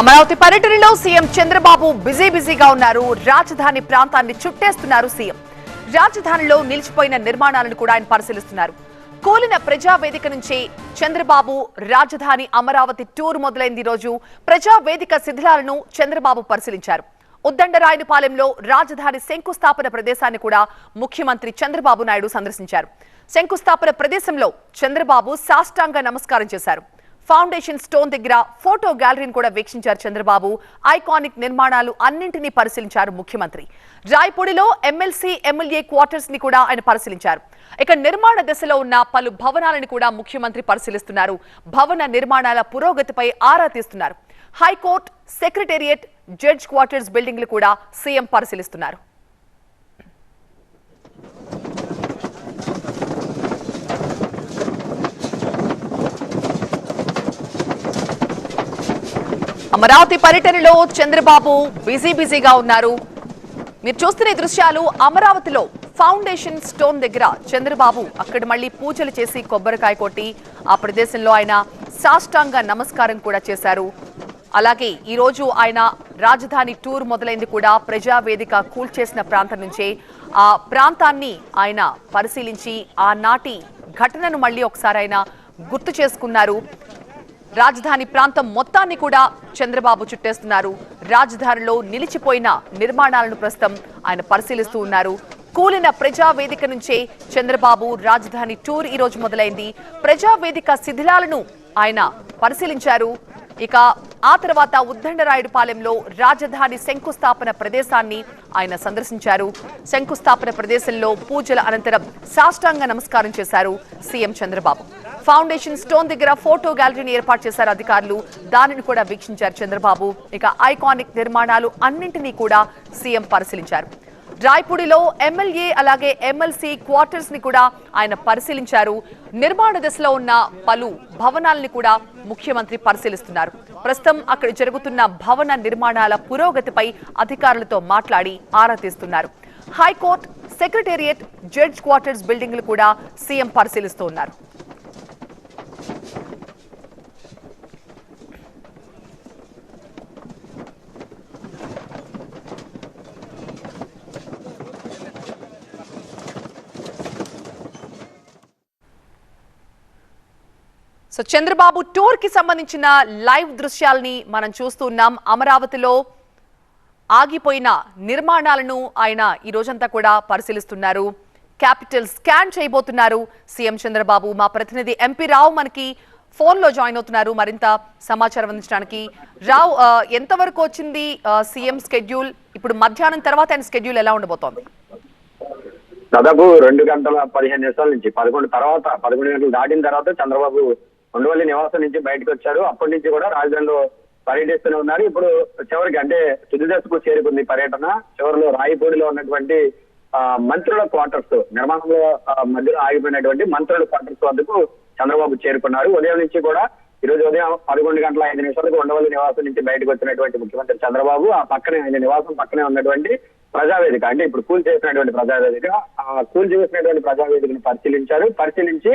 అమరావతి పర్యటనలో CM Chandrababu busy బిజీగా ఉన్నారు. రాజధాని ప్రాంతాన్ని చుట్టేస్తున్నారు సీఎం. రాజధానిలో నిలిచిపోయిన నిర్మాణాలను కూడా ఆయన పరిశీలిస్తున్నారు. కూలిన ప్రజావేదిక నుంచి చంద్రబాబు రాజధాని అమరావతి టూర్ మొదలైంది రోజు. ప్రజావేదిక శిథిలాలను చంద్రబాబు పరిశీలించారు. ఉద్దండరాయునిపాలెంలో రాజధాని శంకుస్థాపన ప్రదేశాన్ని కూడా ముఖ్యమంత్రి చంద్రబాబు నాయుడు సందర్శించారు. శంకుస్థాపన ప్రదేశంలో చంద్రబాబు సాష్టాంగ నమస్కారం చేశారు. ఫౌండేషన్ స్టోన్ దగ్గర ఫోటో గ్యాలరీని కూడా వీక్షించారు చంద్రబాబు. ఐకానిక్ నిర్మాణాలు అన్నింటినీ పరిశీలించారు ముఖ్యమంత్రి. రాయపూడిలో ఎమ్మెల్సీ ఎమ్మెల్యే క్వార్టర్స్ని కూడా ఆయన పరిశీలించారు. ఇక నిర్మాణ దశలో ఉన్న పలు భవనాలను కూడా ముఖ్యమంత్రి పరిశీలిస్తున్నారు. భవన నిర్మాణాల పురోగతిపై ఆరా తీస్తున్నారు. హైకోర్టు సెక్రటేరియట్ జడ్జ్ క్వార్టర్స్ బిల్డింగ్లు కూడా సీఎం పరిశీలిస్తున్నారు. అమరావతి పర్యటనలో చంద్రబాబు బిజీ బిజీగా ఉన్నారు. మీరు చూస్తున్న దృశ్యాలు అమరావతిలో ఫౌండేషన్ స్టోన్ దగ్గర. చంద్రబాబు అక్కడ మళ్ళీ పూజలు చేసి కొబ్బరికాయ కొట్టి ఆ ప్రదేశంలో ఆయన సాష్టాంగ నమస్కారం కూడా చేశారు. అలాగే ఈ రోజు ఆయన రాజధాని టూర్ మొదలైంది కూడా ప్రజావేదిక కూల్చేసిన ప్రాంతం నుంచే. ఆ ప్రాంతాన్ని ఆయన పరిశీలించి ఆనాటి ఘటనను మళ్ళీ ఒకసారి ఆయన గుర్తు చేసుకున్నారు. రాజధాని ప్రాంతం మొత్తాన్ని కూడా చంద్రబాబు చుట్టేస్తున్నారు. రాజధానిలో నిలిచిపోయిన నిర్మాణాలను ప్రస్తుతం ఆయన పరిశీలిస్తూ ఉన్నారు. కూలిన ప్రజావేదిక నుంచే చంద్రబాబు రాజధాని టూర్ ఈ రోజు మొదలైంది. ప్రజావేదిక శిథిలాలను ఆయన పరిశీలించారు. ఇక ఆ తర్వాత ఉద్దండరాయుడుపాలెంలో రాజధాని శంకుస్థాపన ప్రదేశాన్ని ఆయన సందర్శించారు. శంకుస్థాపన ప్రదేశంలో పూజల అనంతరం సాష్టాంగ నమస్కారం చేశారు సీఎం చంద్రబాబు. ఫౌండేషన్ స్టోన్ దగ్గర ఫోటో గ్యాలరీని ఏర్పాటు చేశారు అధికారులు. దానిని కూడా వీక్షించారు చంద్రబాబు. ఇక ఐకానిక్ నిర్మాణాలు అన్నింటినీ కూడా సీఎం పరిశీలించారు. రాయ్పూడిలో ఎమ్మెల్యే అలాగే ఎమ్మెల్సీ క్వార్టర్స్ని కూడా ఆయన పరిశీలించారు. నిర్మాణ దశలో ఉన్న పలు భవనాలని కూడా ముఖ్యమంత్రి పరిశీలిస్తున్నారు. ప్రస్తుతం అక్కడ జరుగుతున్న భవన నిర్మాణాల పురోగతిపై అధికారులతో మాట్లాడి ఆరా తీస్తున్నారు. హైకోర్టు సెక్రటేరియట్ జడ్జ్ క్వార్టర్స్ బిల్డింగ్లు కూడా సీఎం పరిశీలిస్తూ ఉన్నారు. సో చంద్రబాబు టూర్కి సంబంధించిన లైవ్ దృశ్యాల్ని మనం చూస్తున్నాం అమరావతిలో ఆగిపోయిన నిర్మాణాలను ఆయన ఈ రోజంతా కూడా పరిశీలిస్తున్నారు. క్యాపిటల్ స్కాన్ చేయబోతున్నారు సీఎం చంద్రబాబు. మా ప్రతినిధి ఎంపీ రావు మనకి ఫోన్లో జాయిన్ అవుతున్నారు. మరింత సమాచారం అందించడానికి రావు ఆ, ఎంతవరకు వచ్చింది సీఎం స్కెడ్యూల్? ఇప్పుడు మధ్యాహ్నం తర్వాత ఆయన స్కెడ్యూల్ ఎలా ఉండబోతోంది? దాదాపు రెండు గంటల పదిహేను నిమిషాల నుంచి పదకొండు తర్వాత పదకొండు గంటలు దాటిన తర్వాత చంద్రబాబు ఉండవల్లి నివాసం నుంచి బయటకు వచ్చారు. అప్పటి నుంచి కూడా రాజధానిలో పర్యటిస్తూనే ఉన్నారు. ఇప్పుడు చివరికి అంటే తుది దశకు చేరుకుంది పర్యటన. చివరిలో రాయిపూడిలో ఉన్నటువంటి ఆ, మంత్రుల క్వార్టర్స్ నిర్మాణంలో మధ్యలో ఆగిపోయినటువంటి మంత్రుల క్వార్టర్స్ వద్దకు చంద్రబాబు చేరుకున్నారు. ఉదయం నుంచి కూడా ఈ రోజు ఉదయం పదకొండు గంటల ఐదు నిమిషాలకు ఉండవల్లి నివాసం నుంచి బయటకు వచ్చినటువంటి ముఖ్యమంత్రి చంద్రబాబు ఆ పక్కనే ఆయన నివాసం పక్కనే ఉన్నటువంటి ప్రజావేదిక అంటే ఇప్పుడు కూల్ చేసినటువంటి ప్రజావేదిక ఆ కూల్ చేసినటువంటి ప్రజావేదికను పరిశీలించారు. పరిశీలించి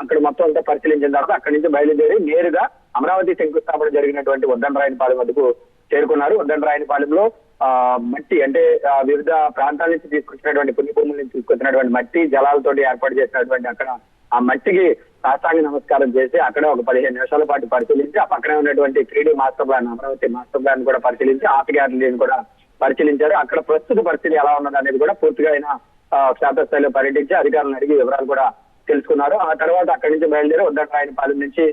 అక్కడ మొత్తం అంతా పరిశీలించిన తర్వాత అక్కడి నుంచి బయలుదేరి నేరుగా అమరావతి శంకుస్థాపన జరిగినటువంటి ఉద్దండరాయనిపాలెం వద్దకు చేరుకున్నారు. ఉద్దండరాయనిపాలెంలో ఆ మట్టి అంటే ఆ, వివిధ ప్రాంతాల నుంచి తీసుకొచ్చినటువంటి పుణ్యభూముల నుంచి తీసుకొచ్చినటువంటి మట్టి జలాలతోటి ఏర్పాటు చేసినటువంటి అక్కడ ఆ మట్టికి సాష్టాంగ నమస్కారం చేసి అక్కడ ఒక పదిహేను నిమిషాల పాటు పరిశీలించి ఆ పక్కనే ఉన్నటువంటి three D master plan Amaravati master plan కూడా పరిశీలించి ఆర్ట్ గ్యాలరీని కూడా పరిశీలించారు. అక్కడ ప్రస్తుత పరిస్థితి ఎలా ఉన్నది అనేది కూడా పూర్తిగా ఆయన క్షేత్రస్థాయిలో పర్యటించి అధికారులను అడిగి వివరాలు కూడా తెలుసుకున్నారు. ఆ తర్వాత అక్కడి నుంచి బయలుదేరి ఉద్దరాయనపాలెం నుంచి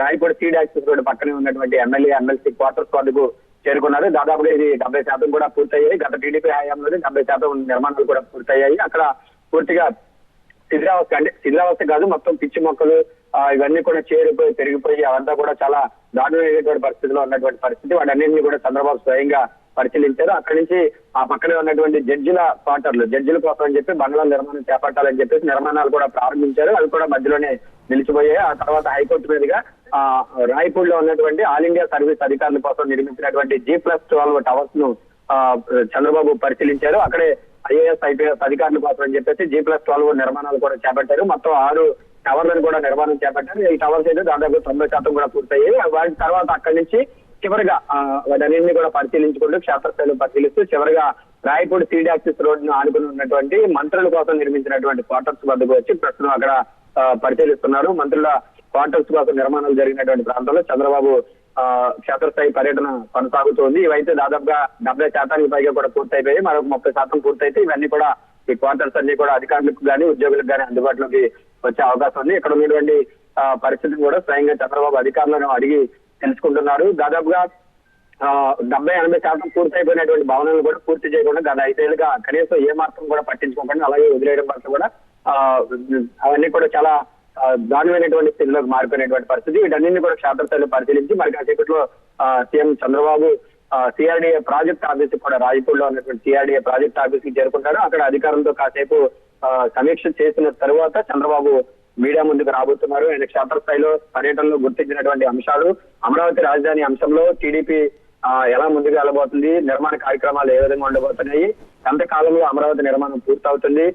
రాయపూడి సీడ్ యాక్సిస్ రోడ్ పక్కనే ఉన్నటువంటి ఎమ్మెల్యే ఎమ్మెల్సీ క్వార్టర్స్ వద్దకు చేరుకున్నారు. దాదాపుగా ఇది డెబ్బై శాతం కూడా పూర్తయ్యాయి. గత టీడీపీ హయాంలోనే డెబ్బై శాతం నిర్మాణాలు కూడా పూర్తయ్యాయి. అక్కడ పూర్తిగా శిథిలావస్థ అంటే శిథిలావస్థ కాదు మొత్తం పిచ్చి మొక్కలు ఇవన్నీ కూడా చేరిపోయి పెరిగిపోయి అవంతా కూడా చాలా దారుణమైనటువంటి పరిస్థితిలో ఉన్నటువంటి పరిస్థితి. వాటన్నింటినీ కూడా చంద్రబాబు స్వయంగా పరిశీలించారు. అక్కడి నుంచి ఆ పక్కనే ఉన్నటువంటి జడ్జిల క్వార్టర్లు జడ్జిల కోసం అని చెప్పి బంగ్లా నిర్మాణం చేపట్టాలని చెప్పేసి నిర్మాణాలు కూడా ప్రారంభించారు. అవి కూడా మధ్యలోనే నిలిచిపోయాయి. ఆ తర్వాత హైకోర్టు మీదుగా ఆ లో ఉన్నటువంటి ఆల్ ఇండియా సర్వీస్ అధికారుల కోసం నిర్మించినటువంటి జీ ప్లస్ ట్వెల్వ్ టవర్స్ను ఆ, చంద్రబాబు పరిశీలించారు. అక్కడే ఐఏఎస్ ఐపీఎస్ అధికారుల కోసం అని చెప్పేసి జీ ప్లస్ ట్వెల్వ్ నిర్మాణాలు కూడా చేపట్టారు. మొత్తం ఆరు టవర్లను కూడా నిర్మాణం చేపట్టారు. ఈ టవర్స్ అయితే దాదాపు తొంభై శాతం కూడా పూర్తయ్యాయి. వాటి తర్వాత అక్కడి నుంచి చివరిగా వాటన్నింటినీ కూడా పరిశీలించుకుంటూ క్షేత్రస్థాయిలో పరిశీలిస్తూ చివరిగా రాయపూడి సీడ్ యాక్సిస్ రోడ్ను ఆనుకుని ఉన్నటువంటి మంత్రుల కోసం నిర్మించినటువంటి క్వార్టర్స్ వద్దకు వచ్చి ప్రస్తుతం అక్కడ పరిశీలిస్తున్నారు. మంత్రుల క్వార్టర్స్ కోసం నిర్మాణాలు జరిగినటువంటి ప్రాంతంలో చంద్రబాబు ఆ, క్షేత్రస్థాయి పర్యటన కొనసాగుతోంది. ఇవైతే దాదాపుగా డెబ్బై శాతానికి పైగా కూడా పూర్తయిపోయి మరొక ముప్పై శాతం పూర్తయితే ఇవన్నీ కూడా ఈ క్వార్టర్స్ అన్ని కూడా అధికారులకు కానీ ఉద్యోగులకు కానీ అందుబాటులోకి వచ్చే అవకాశం ఉంది. ఇక్కడ ఉన్నటువంటి పరిస్థితిని కూడా స్వయంగా చంద్రబాబు అధికారులను అడిగి తెలుసుకుంటున్నారు. దాదాపుగా ఆ, డెబ్బై ఎనభై శాతం పూర్తయిపోయినటువంటి భవనాలను కూడా పూర్తి చేయకుండా గత ఐదేళ్ళుగా కనీసం ఏ మాత్రం కూడా పట్టించుకోకుండా అలాగే వదిలేయడం పట్ల కూడా ఆ, అవన్నీ కూడా చాలా దానిమైనటువంటి దారుణమైనటువంటి స్థితిలోకి మారిపోయినటువంటి పరిస్థితి. వీటన్నింటినీ కూడా క్షేత్రస్థాయిలో పరిశీలించి మరి కాసేపట్లో ఆ, CM Chandrababu CRDA project office కూడా రాయపూర్లో ఉన్నటువంటి సిఆర్డీఏ ప్రాజెక్ట్ ఆఫీస్కి చేరుకుంటారు. అక్కడ అధికారులతో కాసేపు సమీక్ష చేసిన తరువాత చంద్రబాబు మీడియా ముందుకు రాబోతున్నారు. ఆయన క్షేత్రస్థాయిలో పర్యటనలో గుర్తించినటువంటి అంశాలు అమరావతి రాజధాని అంశంలో టీడీపీ ఎలా ముందుకు వెళ్ళబోతుంది నిర్మాణ కార్యక్రమాలు ఏ విధంగా ఉండబోతున్నాయి ఎంత కాలంలో అమరావతి నిర్మాణం పూర్తవుతుంది.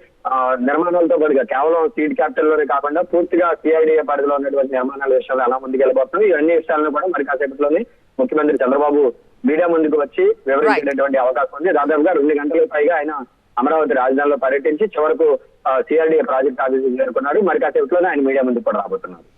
నిర్మాణాలతో పాటుగా కేవలం సీడ్ క్యాపిటల్లోనే కాకుండా పూర్తిగా సిఐడిఏ పరిధిలో ఉన్నటువంటి నిర్మాణాల విషయాలు ఎలా ముందుకు వెళ్ళబోతున్నాయి ఇవన్నీ విషయాలను కూడా మరి కాసేపట్లోనే ముఖ్యమంత్రి చంద్రబాబు మీడియా ముందుకు వచ్చి వివరించేటటువంటి అవకాశం ఉంది. దాదాపుగా రెండు గంటలకు పైగా ఆయన అమరావతి రాజధానిలో పర్యటించి చివరకు సిఆర్డీఏ ప్రాజెక్ట్ ఆఫీసుకు చేరుకున్నాడు. మరి కాసేపట్లోనే ఆయన మీడియా ముందుకు కూడా రాబోతున్నారు.